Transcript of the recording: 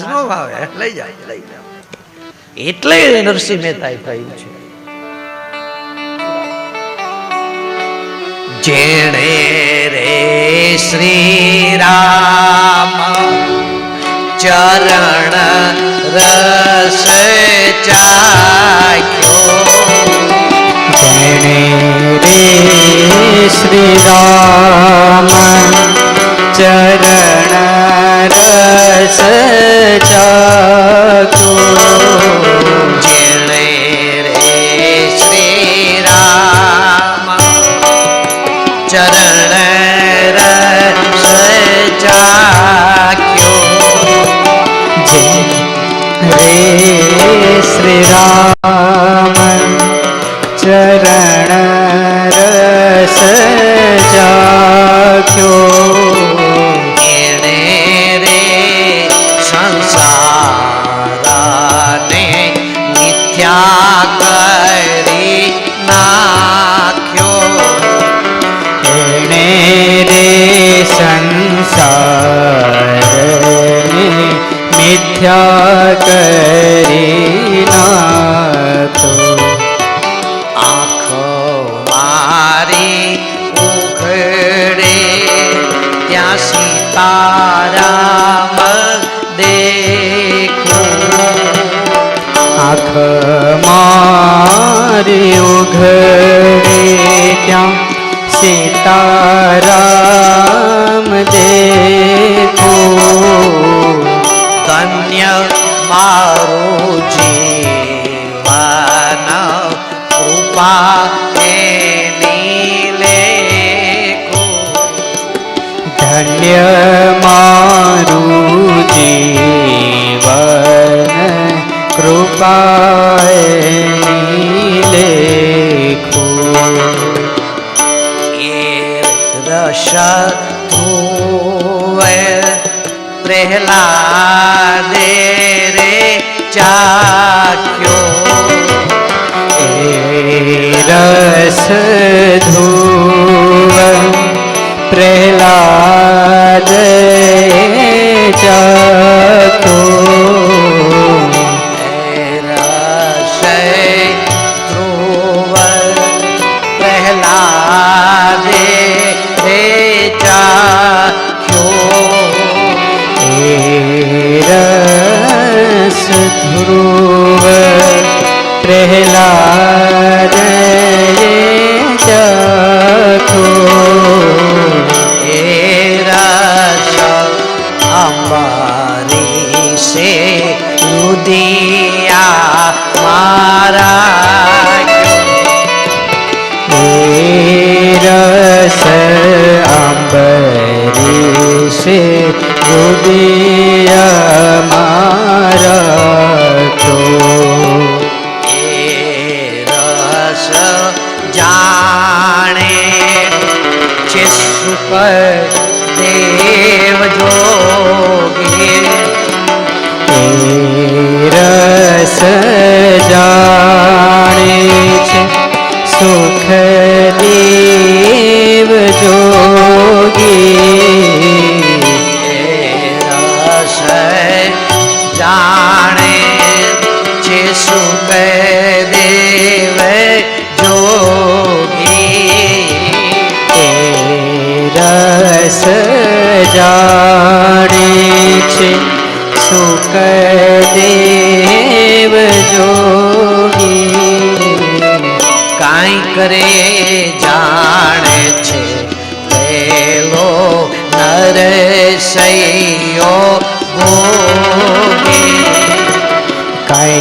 નો ભાવે લઈ જાય લઈ જાઓ. એટલે નરસિંહ મહેતા કહ્યું છે. જેણે રે શ્રી રામ ચરણ રસ ચાખ્યો. જેણે રે શ્રી રામ ચરણ રસ જાખ્યો એણે રે સંસારને મિથ્યા કરી નાખ્યો. એણે રે સંસારને મિથ્યા કરી સીતારામ દેખો. આંખ મારી ઉઘડે ત્યાં સીતારામ લેખો એ રસ ધ્રુવે પ્રહલાદે રે ચાખ્યો રસ कहला চো এরা আমারি সে রুদিয়া মারা রস অম্বরি সে রুদিয়া સુખ દેવ જોગી રસ જાણે છે સુખ દેવ જોગી રસ જાણે છે સુખ દેવ જોગી જાણે છે સુખ દેવ જોગી. કાંઈ કરે જાણે છે પેલો નરસૈયો ભોગી. કાંઈ